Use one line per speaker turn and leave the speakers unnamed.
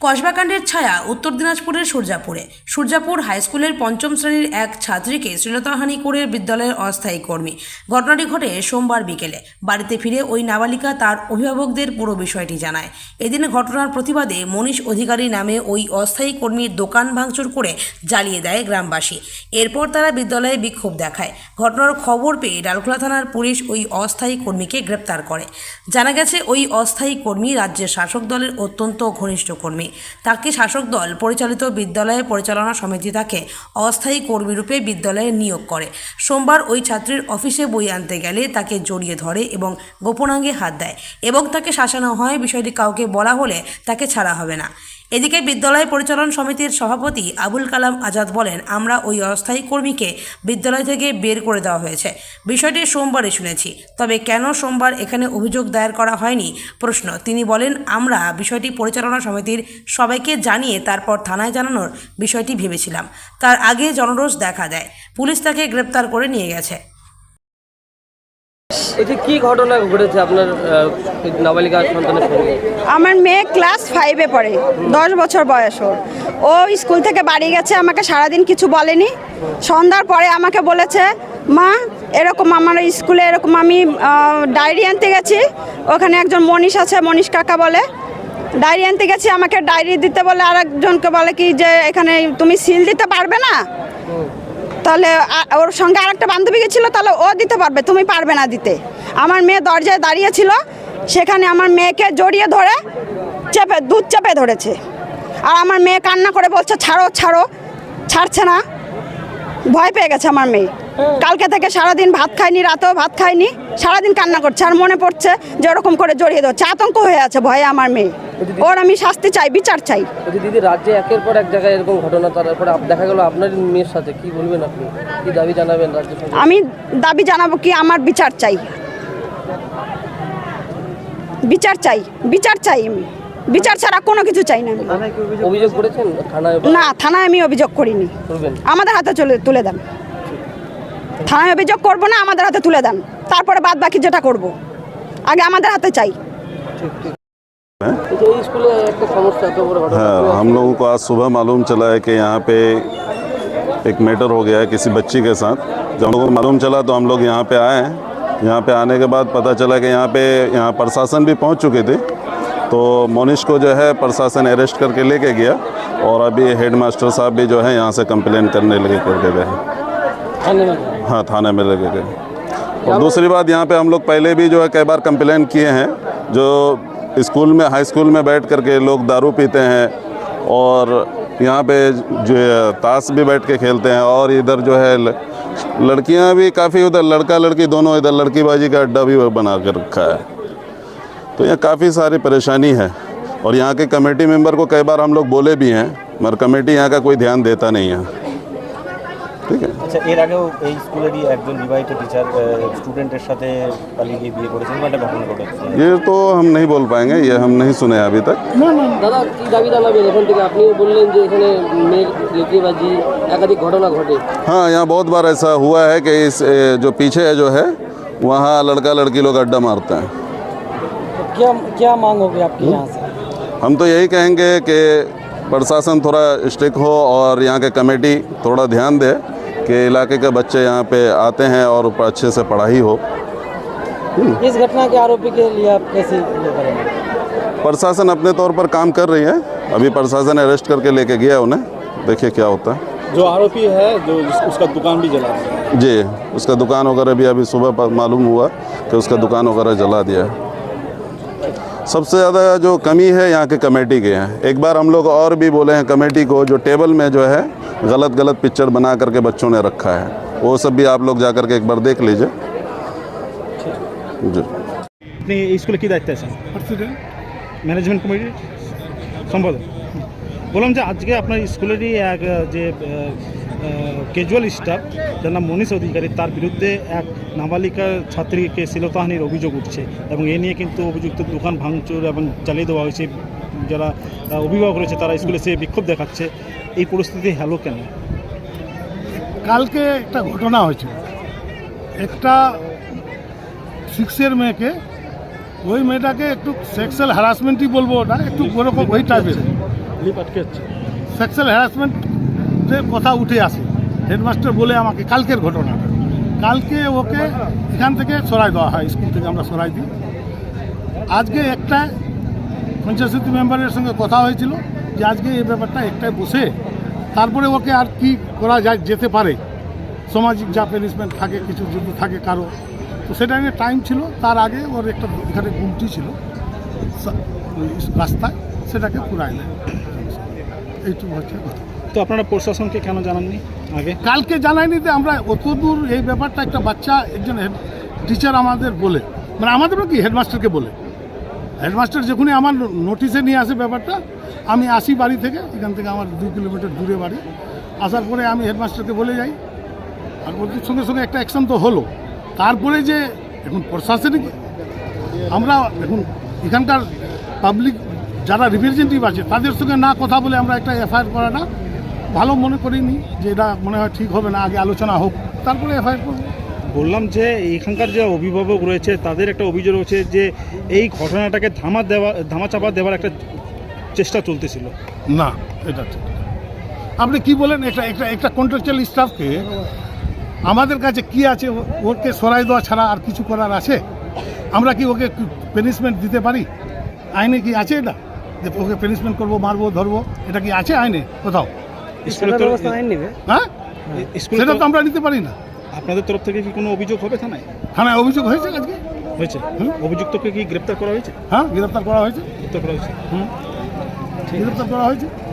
কসবাকাণ্ডের ছায়া উত্তর দিনাজপুরের সূর্যাপুরে। সূর্যাপুর হাইস্কুলের পঞ্চম শ্রেণির এক ছাত্রীকে শ্লীলতাহানি করে বিদ্যালয়ের অস্থায়ী কর্মী। ঘটনাটি ঘটে সোমবার বিকেলে। বাড়িতে ফিরে ওই নাবালিকা তার অভিভাবকদের পুরো বিষয়টি জানায়। এদিন ঘটনার প্রতিবাদে মনীষ অধিকারী নামে ওই অস্থায়ী কর্মীর দোকান ভাঙচুর করে জ্বালিয়ে দেয় গ্রামবাসী। এরপর তারা বিদ্যালয়ে বিক্ষোভ দেখায়। ঘটনার খবর পেয়ে ডালখোলা থানার পুলিশ ওই অস্থায়ী কর্মীকে গ্রেপ্তার করে। জানা গেছে, ওই অস্থায়ী কর্মী রাজ্যের শাসক দলের অত্যন্ত ঘনিষ্ঠ কর্মী। তাকে শাসক দল, পরিচালিত বিদ্যালয়ে পরিচালনা সমিতি তাকে অস্থায়ী কর্মীরূপে বিদ্যালয়ে নিয়োগ করে। সোমবার ওই ছাত্রীর অফিসে বই আনতে গেলে তাকে জড়িয়ে ধরে এবং গোপনাঙ্গে হাত দেয় এবং তাকে শাসানো হয়। বিষয়টি কাউকে বলা হলে তাকে ছাড়া হবে না। এদিকে বিদ্যালয় পরিচালন সমিতির সভাপতি আবুল কালাম আজাদ বলেন, আমরা ওই অস্থায়ী কর্মীকে বিদ্যালয় থেকে বের করে দেওয়া হয়েছে। বিষয়টি সোমবারে শুনেছি। তবে কেন সোমবার এখানে অভিযোগ দায়ের করা হয়নি? প্রশ্ন। তিনি বলেন, আমরা বিষয়টি পরিচালনা সমিতির সবাইকে জানিয়ে তারপর থানায় জানানোর বিষয়টি ভেবেছিলাম। তার আগে জনরোষ দেখা দেয়। পুলিশ তাকে গ্রেপ্তার করে নিয়ে গেছে।
কি ঘটনা ঘটেছে আপনার নাবালিকা সন্তানের সঙ্গে?
আমার মেয়ে ক্লাস ফাইভে পড়ে, দশ বছর বয়স ওর। ও স্কুল থেকে বাড়ি গেছে, আমাকে সারাদিন কিছু বলেনি। সন্ধ্যার পরে আমাকে বলেছে, মা, এরকম আমার স্কুলে এরকম আমি ডায়েরি আনতে গেছি, ওখানে একজন মনীষ আছে, মনীষ কাকা বলে। ডায়েরি আনতে গেছি, আমাকে ডায়েরি দিতে বলে আর একজনকে বলে কি যে, এখানে তুমি সিল দিতে পারবে না? তাহলে ওর সঙ্গে আরেকটা বান্ধবী গেছিল, তাহলে ও দিতে পারবে, তুমি পারবে না দিতে। আমার মেয়ে দরজায় দাঁড়িয়েছিল সেখানে আমার মেয়েকে জড়িয়ে ধরে চেপে, দুধ চেপে ধরেছে। আর আমার মেয়ে কান্না করে বলছে, ছাড়ো ছাড়ো, ছাড়ছে না। ভয় পেয়ে গেছে আমার মেয়ে। কালকে থেকে সারাদিন ভাত খায়নি রাতেও ভাত খায়নি সারাদিন কান্না করছে আর মনে পড়ছে যে ওরকম করে জড়িয়ে ধরছে। আতঙ্ক হয়ে আছে ভয়ে আমার মেয়ে। ওর আমি শাস্তি চাই বিচার চাই।
দিদি রাজ্যে একের পর এক জায়গায় এরকম ঘটনা তারপরে দেখা গেল আপনার মেয়ের সাথে। কি বলবেন আপনি? কি দাবি জানাবেন রাজ্য
আমি দাবি জানাব কি আমার বিচার চাই। বিচার চাই বিচার চাই আমি। বিচার ছাড়া কোনো কিছু চাই না।
অভিযোগ করেছেন?
না থানায় আমি অভিযোগ করিনি। আমাদের হাতে চলে তুলে দেন। থানায় অভিযোগ করব না আমাদের হাতে তুলে দেন তারপরে বাদ বাকি যেটা করব আগে আমাদের হাতে চাই
এই যে এই স্কুলে একটা সমস্যা এত বড় ঘটনা
हाँ हम लोगों को आज सुबह मालूम चला है कि यहाँ पे एक मैटर हो गया है किसी बच्ची के साथ जब हम लोगों को मालूम चला तो हम लोग यहाँ पे आए हैं यहाँ पे आने के बाद पता चला कि यहाँ पे यहाँ प्रशासन भी पहुँच चुकी थी तो मोनिश को जो है प्रशासन अरेस्ट करके लेके गया और अभी हेड मास्टर साहब भी जो है यहाँ से कंप्लेन करने लगे करके गए हाँ थाने में लगे गए। और दूसरी बात यहाँ पे हम लोग पहले भी जो है कई बार कंप्लेन किए हैं जो स्कूल में हाई स्कूल में बैठ करके लोग दारू पीते हैं और यहाँ पे जो है ताश भी बैठ के खेलते हैं और इधर जो है लड़कियाँ भी काफ़ी उधर लड़का लड़की दोनों इधर लड़कीबाजी का अड्डा भी बना कर रखा है। तो यहाँ काफ़ी सारी परेशानी है और यहाँ के कमेटी मेंबर को कई बार हम लोग बोले भी हैं मगर कमेटी यहाँ का कोई ध्यान देता नहीं है। ठीक है
আচ্ছা এর আগেও এই স্কুলেরই একজন বিবাহিত টিচার স্টুডেন্টের সাথে পালিয়ে গিয়ে বিয়ে করেছেন বা একটা ঘটনা ঘটেছে
ये तो हम नहीं बोल पाएंगे ये हम नहीं सुने अभी तक
দাদা কি দাবি জানাবেন এখান থেকে আপনিও বললেন যে এখানে মেয়ের লেকিবাজি একাধিক ঘটনা ঘটে
हाँ यहाँ बहुत बार ऐसा हुआ है कि इस ए, जो पीछे है जो है वहाँ लड़का लड़की लोग अड्डा मारते हैं
क्या क्या मांग होगी आपकी यहाँ से
हम तो यही कहेंगे कि प्रशासन थोड़ा स्ट्रिक्ट हो और यहाँ के कमेटी थोड़ा ध्यान दे कि इलाके के बच्चे यहाँ पे आते हैं और अच्छे से पढ़ाई हो।
इस घटना के आरोपी के लिए आप कैसे करेंगे?
प्रशासन अपने तौर पर काम कर रही है। अभी प्रशासन अरेस्ट करके लेके गया उन्हें। देखिए क्या होता है।
जो आरोपी है जो उसका दुकान भी जला दिया
जी उसका दुकान वगैरह भी अभी सुबह पर मालूम हुआ कि उसका दुकान वगैरह जला दिया है। सबसे ज़्यादा जो कमी है यहाँ के कमेटी के हैं। एक बार हम लोग और भी बोले हैं कमेटी को जो टेबल में जो है गलत गलत पिक्चर बना करके बच्चों ने रखा है वो सब भी आप लोग जा करके एक बार देख लीजिए जी
আপনি এই স্কুলে কী দায়িত্বে আছেন ম্যানেজমেন্ট কমিটির সম্পাদক বললাম যে আজকে আপনার স্কুলেরই এক আহ, যে ক্যাজুয়াল স্টাফ যার নাম মনীষ অধিকারী তার বিরুদ্ধে এক নাবালিকা ছাত্রীকে শিলতাহানির অভিযোগ উঠছে এবং এ নিয়ে কিন্তু অভিযুক্ত দোকান ভাঙচুর এবং চালিয়ে দেওয়া হয়েছে যারা আহ, অভিভাবক রয়েছে তারা স্কুলে সে বিক্ষোভ দেখাচ্ছে এই পরিস্থিতি হ্যালো কেন?
কালকে একটা ঘটনা হয়েছিল। একটা সিক্সের মেয়েকে, ওই মেয়েটাকে একটু সেক্সুয়াল হ্যারাসমেন্টই বলব ওটা, একটু ওরকম ওই টাইপের সেক্সুয়াল হ্যারাসমেন্টের কথা উঠে আসে। হেডমাস্টার বলে আমাকে কালকের ঘটনাটা। কালকে ওকে এখান থেকে সরাই দেওয়া হয়, স্কুল থেকে আমরা সরাই দিই। আজকে একটা পঞ্চায়েত মেম্বারের সঙ্গে কথা হয়েছিল। যে আজকে এই ব্যাপারটা একটাই বসে তারপরে ওকে আর কি করা যায় যেতে পারে? সামাজিক যা প্যানিশমেন্ট থাকে কিছু যদি থাকে কারও তো সেটা নিয়ে টাইম ছিল তার আগে ওর একটা এখানে গুমটি ছিল রাস্তায় সেটাকে পুরাই নেয় এইটুকু হচ্ছে কথা।
তো আপনারা প্রশাসনকে কেন জানাননি আগে?
কালকে জানাইনি যে আমরা অত দূর এই ব্যাপারটা একটা বাচ্চা একজন টিচার আমাদের বলে মানে আমাদেরও কি হেডমাস্টারকে বলে? হেডমাস্টার যখনই আমার নোটিশে নিয়ে আসে ব্যাপারটা আমি আসি বাড়ি থেকে, এখান থেকে আমার দুই কিলোমিটার দূরে বাড়ি। আসার পরে আমি হেডমাস্টারকে বলে যাই। আর ওদের সঙ্গে সঙ্গে একটা অ্যাকশন তো হলো। তারপরে যে, এখন প্রশাসনিক, আমরা এখন এখানকার পাবলিক যারা রিপ্রেজেন্টেটিভ আছে, তাদের সঙ্গে না কথা বলে আমরা একটা এফআইআর করাটা ভালো মনে করিনি যে এটা মনে হয় ঠিক হবে না, আগে আলোচনা হোক। তারপরে এফআইআর করব।
বললাম যে, এখানকার যে অভিভাবক রয়েছে, তাদের একটা অভিযোগ রয়েছে যে, এই ঘটনাটাকে ধামা দেওয়া, ধামাচাপা দেওয়ার একটা চেষ্টা চলতেছিল।
না এটা ঠিক। আপনি কি বলেন একটা একটা একটা কন্ট্রাকচুয়াল স্টাফকে আমাদের কাছে কি আছে ও- ওকে সরাই দেওয়া ছাড়া আর কিছু করার আছে? আমরা কি ওকে পেনিশমেন্ট দিতে পারি? আইনে কি আছে এটা? যে ওকে পেনিশমেন্ট করব মারবো ধরবো এটা কি আছে আইনে কোথাও? হ্যাঁ?
স্কুলের
সেটা তো আমরা নিতে পারি না।
আপনাদের তরফ থেকে কি কোনো অভিযোগ হবে থানায়?
থানায় অভিযোগ হয়েছে আজকে?
হয়েছে।
হুম।
অভিযুক্তকে কি গ্রেপ্তার করা হয়েছে?
হ্যাঁ গ্রেপ্তার করা হয়েছে।
গ্রেপ্তার করা হয়েছে।
হুম? করা হয়েছে